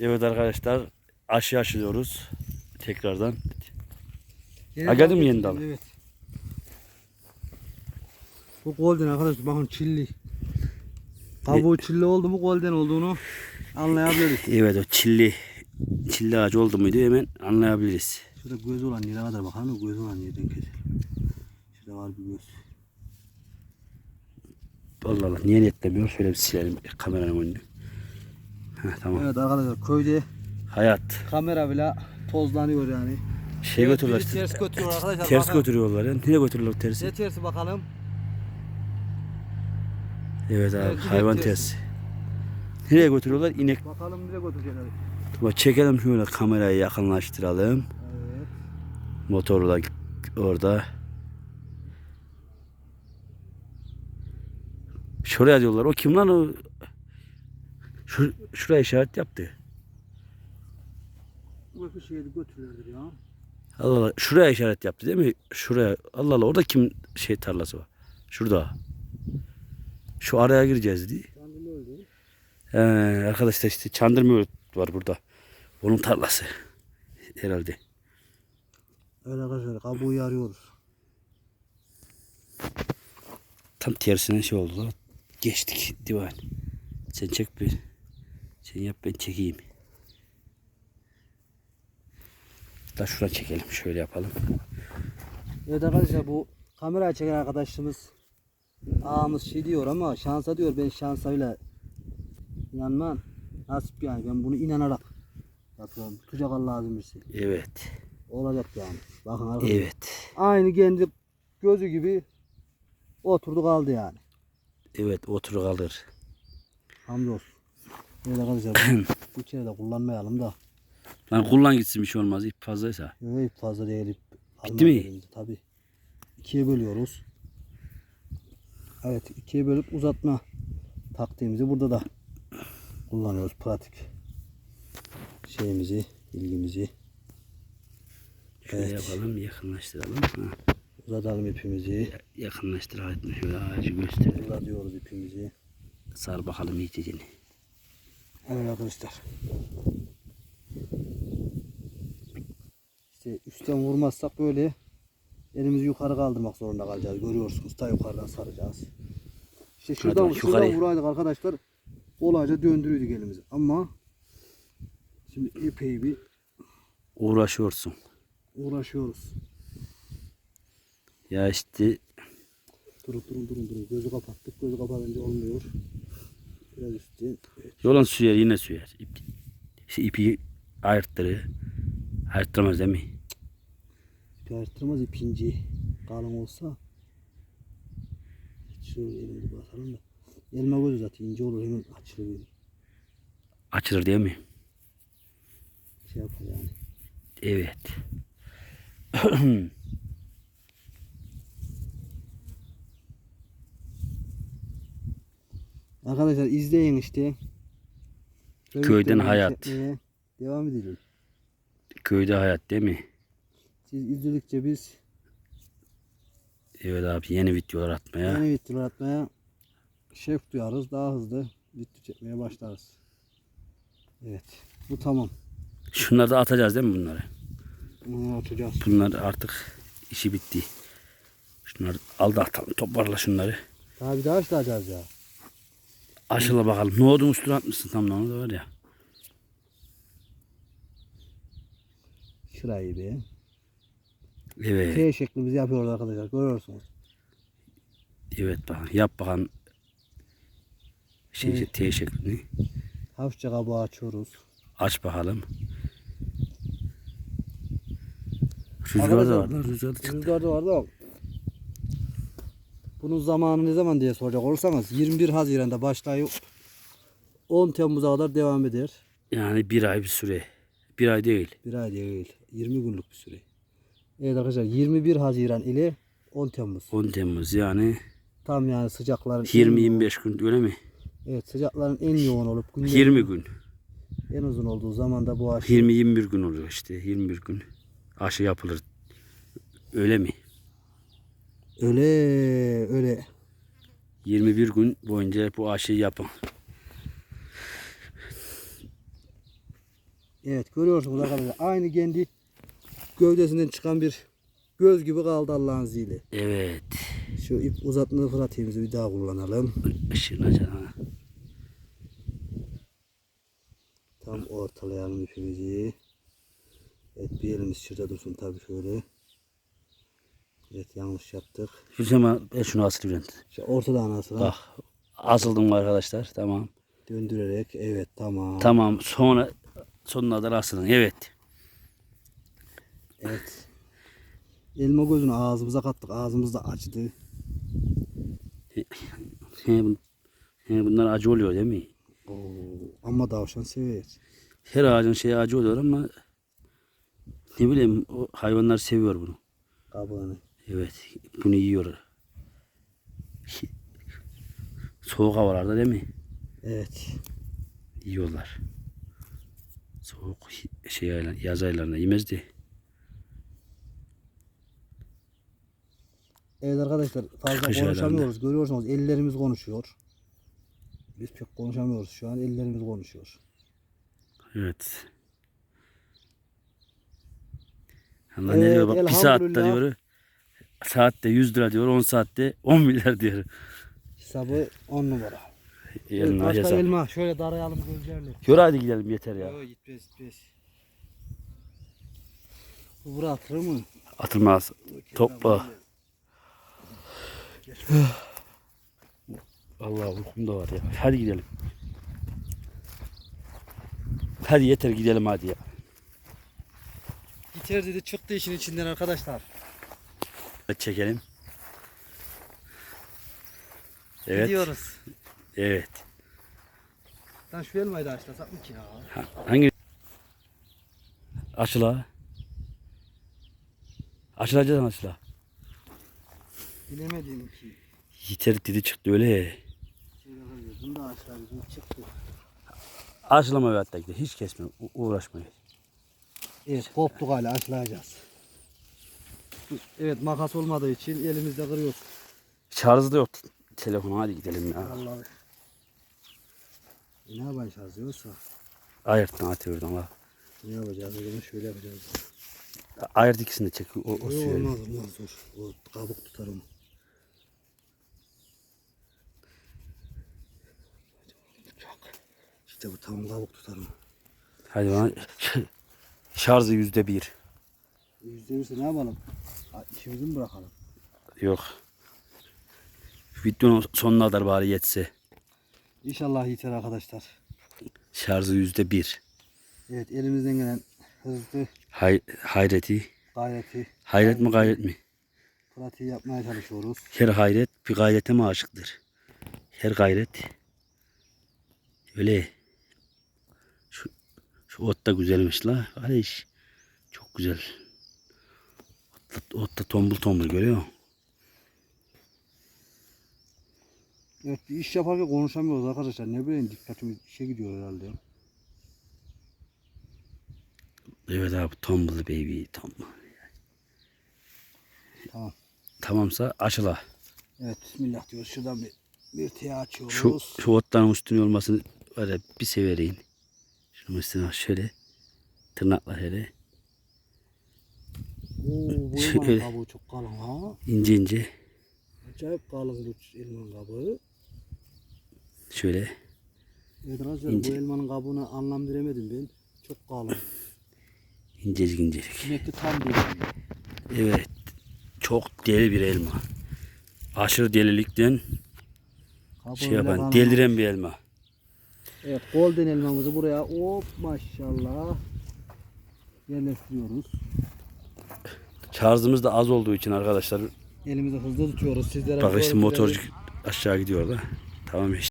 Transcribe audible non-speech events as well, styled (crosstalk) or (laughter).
Evet arkadaşlar aşı aşılıyoruz. Tekrardan. Yeni Ha, geldi mi yeni dal? Evet. Bu golden arkadaşlar bakın çilli. Kabuğu çilli oldu mu golden olduğunu anlayabiliriz. Evet o çilli çilli ağacı oldu muydu hemen anlayabiliriz. Şurada göz olan yere kadar bakalım göz olan yerden keselim. Şurada var bir göz. Allah Allah niye netlemiyor? Şöyle bir silelim kameranın önünü. Heh, tamam. Evet arkadaşlar köyde Hayat. kamera bile tozlanıyor yani. Şey Evet, götürüyorlar işte. ters götürüyor arkadaşlar. Ters bakın. götürüyorlar ya. Nereye götürüyorlar tersi? Ne tersi bakalım. Evet abi Evet, hayvan tersi. tersi. Nereye götürüyorlar? İnek. Bakalım nereye götürecekler. Bak çekelim şöyle kamerayı yakınlaştıralım. Evet. Motoru da orada. Şuraya diyorlar. O kim lan o? Şu, şuraya işaret yaptı. Bu bir şeyi götürüyorlar ya. Allah Allah. Şuraya işaret yaptı değil mi? Şuraya. Allah Allah. Orada kim şey tarlası var? Şurada. Şu araya gireceğiz diye. Öldü. Ee, arkadaşlar işte Çandırmıyor var burada. Onun tarlası. Herhalde. Öyle arkadaşlar kabuğu yarıyoruz. Tam tersine şey oldu. Geçtik divan. Sen çek bir. Sen yap ben çekeyim. Da şuraya çekelim. Şöyle yapalım. Evet arkadaşlar bu kamerayı çeken arkadaşımız ağamız şey diyor ama şansa diyor ben şansayla inanmam. Nasip yani ben bunu inanarak yapıyorum. Tutacak Allah azim birisi. Evet. Olacak yani. Bakın arkadaşlar. Evet. Aynı kendi gözü gibi oturdu kaldı yani. Evet otur kalır. Hamdolsun. Evet arkadaşlar (coughs) bu, bu içeride kullanmayalım da. Lan kullan gitsin bir şey olmaz. İp fazlaysa. Evet fazla değil. ip Bitti mi? Tabii. İkiye bölüyoruz. Evet ikiye bölüp uzatma taktiğimizi burada da kullanıyoruz. Pratik şeyimizi, bilgimizi. Şöyle Evet. yapalım yakınlaştıralım. Ha. Uzatalım ipimizi. Yakınlaştır hayatım şöyle ağacı göster. Uzatıyoruz ipimizi. Sar bakalım iyicini. Evet arkadaşlar. İşte üstten vurmazsak böyle elimizi yukarı kaldırmak zorunda kalacağız. Görüyorsunuz ta yukarıdan saracağız. İşte şuradan, Hadi şuradan vuraydık arkadaşlar. Kolayca döndürüydük elimizi. Ama şimdi epey bir Uğraşıyorsun. uğraşıyoruz. Ya işte Durun durun durun durun. Gözü kapattık. Gözü kapatınca olmuyor. Yolan süyer yine süyer. İp, işte ipi ayırttırır. Ayırttıramaz değil mi? İpi arttırmaz ipinci. Kalın olsa. Şöyle elimizi basalım da. Elma gözü zaten ince olur hemen açılır. Açılır değil mi? Şey yapar yani. Evet. (clears throat) Arkadaşlar izleyin işte. Köy Köyden hayat. Devam edelim. Köyde hayat değil mi? Siz izledikçe biz Evet abi yeni videolar atmaya. yeni videolar atmaya şevk duyarız. Daha hızlı video çekmeye başlarız. Evet. Bu tamam. Şunları da atacağız değil mi bunları? Bunu atacağız. Bunlar artık işi bitti. Şunları al da atalım toparla şunları. Daha bir daha açacağız ya. Aşıla bakalım. Nohudun üstüne atmışsın tam da da var ya. Şurayı bir. Evet. T şeklimizi yapıyoruz arkadaşlar. Görüyorsunuz. Evet bakalım. Yap bakalım. Şey, Evet. T şeklini. Hafifçe kabuğu açıyoruz. Aç bakalım. Rüzgar da var. Rüzgar da çıktı. Rüzgarda vardı ama bunun zamanı ne zaman diye soracak olursanız 21 Haziran'da başlayıp 10 Temmuz'a kadar devam eder. Yani bir ay bir süre. Bir ay değil. Bir ay değil. 20 günlük bir süre. Evet arkadaşlar 21 Haziran ile 10 Temmuz. 10 Temmuz yani Tam yani sıcakların en yoğun- 20-25 gün öyle mi? Evet sıcakların en yoğun olup günlerin 20 gün. en uzun olduğu zamanda bu aşı 20-21 gün oluyor işte. 21 gün. Aşı yapılır. Öyle mi? Öyle öyle 21 gün boyunca bu aşıyı yapın. Evet görüyorsunuz arkadaşlar. Aynı kendi gövdesinden çıkan bir göz gibi kaldı Allah'ın izniyle. Evet. Şu ip uzatma pratiğimizi bir daha kullanalım. Işığını açalım. ha. Tam ortalayalım ipimizi. Evet bir elimiz şurada dursun tabii şöyle. Evet yanlış yaptık. Hüseyin ben şunu asıl Bülent. İşte ortadan asıla Bak. Asıldım mı arkadaşlar? Tamam. döndürerek evet tamam. Tamam. Sonra sonuna kadar asılın. Evet. Evet. Elma gözünü ağzımıza kattık. Ağzımız da acıdı. He, bun- he, bunlar acı oluyor değil mi? Oo, ama tavşan sever. Her ağacın şeyi acı oluyor ama ne bileyim o hayvanlar seviyor bunu. Kabuğunu. Evet. Bunu yiyor. Soğuk havalarda değil mi? Evet. Yiyorlar. Soğuk şey aylar, yaz aylarında yemezdi. Evet arkadaşlar fazla Kış konuşamıyoruz. Görüyorsunuz ellerimiz konuşuyor. Biz pek konuşamıyoruz şu an. Ellerimiz konuşuyor. Evet. Allah ne diyor bak bir saatte diyor. Saatte 100 lira diyor 10 saatte 10 milyar diyor. Hesabı 10 numara. Elma başka elma. Şöyle darayalım gözlerle. Yürü hadi gidelim yeter ya. Yok gitmez gitmez. Bu bura atılır mı? Atılmaz. Topla. Allah uykum da var ya. Hadi gidelim. Hadi yeter gidelim hadi ya. Gitar dedi çıktı işin içinden arkadaşlar. Çekelim. Evet. Gidiyoruz. Evet. Lan şu elmayı da açlasak mı ki ya? Ha- Hangi? Açıla. Açılacaksın açıla. Bilemedim ki. Yeter dedi çıktı öyle. Şöyle bakıyor. Bunu da açladım. Çıktı. Açılama ve hatta. Hiç kesme. u- Uğraşma. Evet koptuk hala açlayacağız. Evet makas olmadığı için elimizde kırıyoruz. Şarjı da yok. Telefonu hadi gidelim ya. Vallahi. E ne yapacağız yoksa? Ayırttan atıyor oradan. ha. Ne yapacağız? O zaman şöyle yapacağız. Ayırt ikisini de çek. O, o suyu. olmaz olmaz dur. O kabuk tutarım. İşte bu tam kabuk tutarım. Hadi bana. (laughs) Şarjı yüzde bir. Yüzde birse ne yapalım? İşimizi mi bırakalım? Yok. Videonun sonuna kadar bari yetse. İnşallah yeter arkadaşlar. Şarjı yüzde bir. Evet elimizden gelen hızlı Hay, hayreti. gayreti, Hayret mi gayret mi? pratiği yapmaya çalışıyoruz. Her hayret bir gayrete mi aşıktır? Her gayret. Öyle. Şu, şu ot da güzelmiş la. Kardeş. Çok güzel. Ot da, ot da tombul tombul görüyor musun? Evet bir iş yaparken konuşamıyoruz arkadaşlar. Ne bileyim dikkatimiz işe gidiyor herhalde. Evet abi tombul baby tombul. Tamam. Tamamsa aşıla. Evet bismillah diyoruz. Şuradan bir bir teye açıyoruz. Şu, şu otların üstüne olmasını öyle bir severeyim. Şunun üstüne şöyle tırnakla hele Oo, bu Şöyle. elmanın kabuğu çok kalın ha. ince ince Acayip kalın bu elmanın kabuğu. şöyle Evet arkadaşlar İnce. bu elmanın kabuğunu anlam veremedim ben. Çok kalın. incecik incecik. Demek ki tam değil. Evet. Çok deli bir elma. Aşırı delilikten Kabuğu şey bile yapan, kalın. deliren bir elma. Evet golden elmamızı buraya hop maşallah yerleştiriyoruz. Şarjımız da az olduğu için arkadaşlar Elimizi hızlı tutuyoruz. Sizlere bak işte motorcu aşağı gidiyor da. Tamam işte.